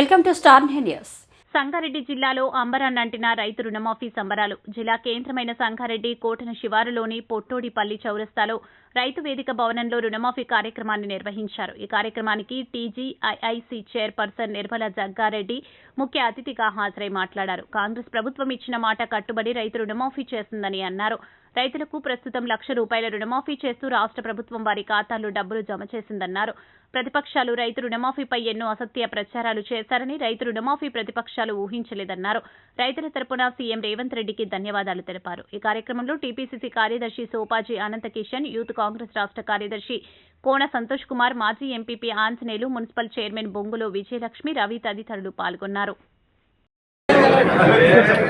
Welcome to star news. Sangareddy జిల్లాలో అంబరాన్నంటిన రైతు రుణమాఫీ సంబరాలు. జిల్లా కేంద్రమైన సంగారెడ్డి కోటన శివారులోని పొట్టోడిపల్లి చౌరస్తాలో రైతు వేదిక భవనంలో రుణమాఫీ కార్యక్రమాన్ని నిర్వహించారు. ఈ కార్యక్రమానికి టీజీఐఐసి చైర్పర్సన్ నిర్మల జగ్గారెడ్డి ముఖ్య అతిథిగా హాజరై మాట్లాడారు. కాంగ్రెస్ ప్రభుత్వం ఇచ్చిన మాట కట్టుబడి రైతు రుణమాఫీ చేస్తుందని అన్నారు. రైతులకు ప్రస్తుతం లక్ష రూపాయల రుణమాఫీ చేస్తూ రాష్ట్ర ప్రభుత్వం వారి ఖాతాల్లో డబ్బులు జమ చేసిందన్నారు. ప్రతిపక్షాలు రైతు రుణమాఫీపై ఎన్నో అసత్య ప్రచారాలు చేశారని రైతు రుణమాఫీ ప్రతిపక్షాలు ఊహించలేదన్నారు. రైతుల తరపున సీఎం రేవంత్ రెడ్డికి ధన్యవాదాలు తెలిపారు. ఈ కార్యక్రమంలో టీపీసీసీ కార్యదర్శి సోపాజీ అనంత కిషన్ యూత్ కాంగ్రెస్ రాష్ట్ర కార్యదర్శి కోన సంతోష్ కుమార్ మాజీ ఎంపీపీ ఆంజనేయులు మున్సిపల్ చైర్మన్ బొంగులో విజయలక్ష్మి రవి తదితరులు పాల్గొన్నారు.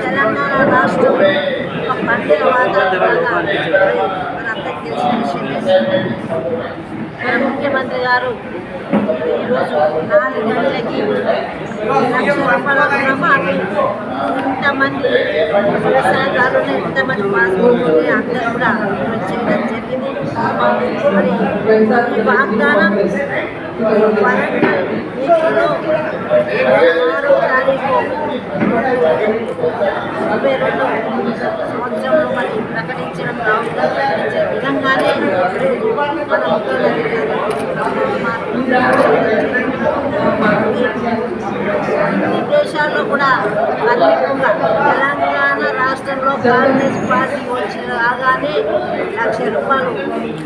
తెలంగాణ రాష్ట్రం ఒక పండుగ వాతావరణంగా మనందరికీ తెలిసిన విషయం మన ముఖ్యమంత్రి గారు ఈరోజు నాలుగు గంటలకి లక్ష రూపాయల రుణమాఫీ ఇంతమంది వ్యవసాయదారులు ఇంతమంది పాస్బుక్లు అందరూ కూడా ఈరోజు చేయడం జరిగింది మరి ఈ వాగ్దానం వరంగల్ వీధిలో ఆరో తారీఖు ఇరవై రెండు సంవత్సరంలో మరి ప్రకటించడం ప్రకటించిన విధంగానే మన ముఖ్యమంత్రి దేశాల్లో కూడా అన్నిటిగా తెలంగాణ రాష్ట్రంలో కాంగ్రెస్ పార్టీ వచ్చిన రాగానే లక్ష రూపాయలు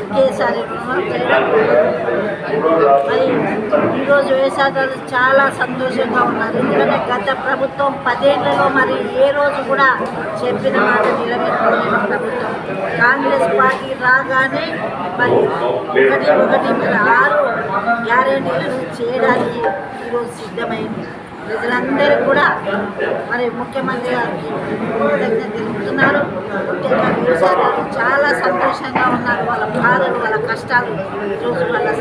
ఒకేసారి రుణం చేయడం ఈరోజు వ్యవసాయదారులు చాలా సంతోషంగా ఉన్నారు. ఎందుకంటే గత ప్రభుత్వం పదేళ్ళలో మరి ఏ రోజు కూడా చెప్పిన మాట నిలబెట్టుకోలేదు ప్రభుత్వం. కాంగ్రెస్ పార్టీ రాగానే మరి ఒకటి ఒకటి మరి ఆరు గ్యారెంటీలను చేయడానికి ఈరోజు సిద్ధమైంది. ప్రజలందరూ కూడా మరి ముఖ్యమంత్రి గారికి కృతజ్ఞత తెలుపుతున్నారు ముఖ్యంగా వ్యవసాయదారులు చాలా సంతోషంగా ఉన్నారు. వాళ్ళ బాధలు వాళ్ళ కష్టాలు ఈరోజు వాళ్ళ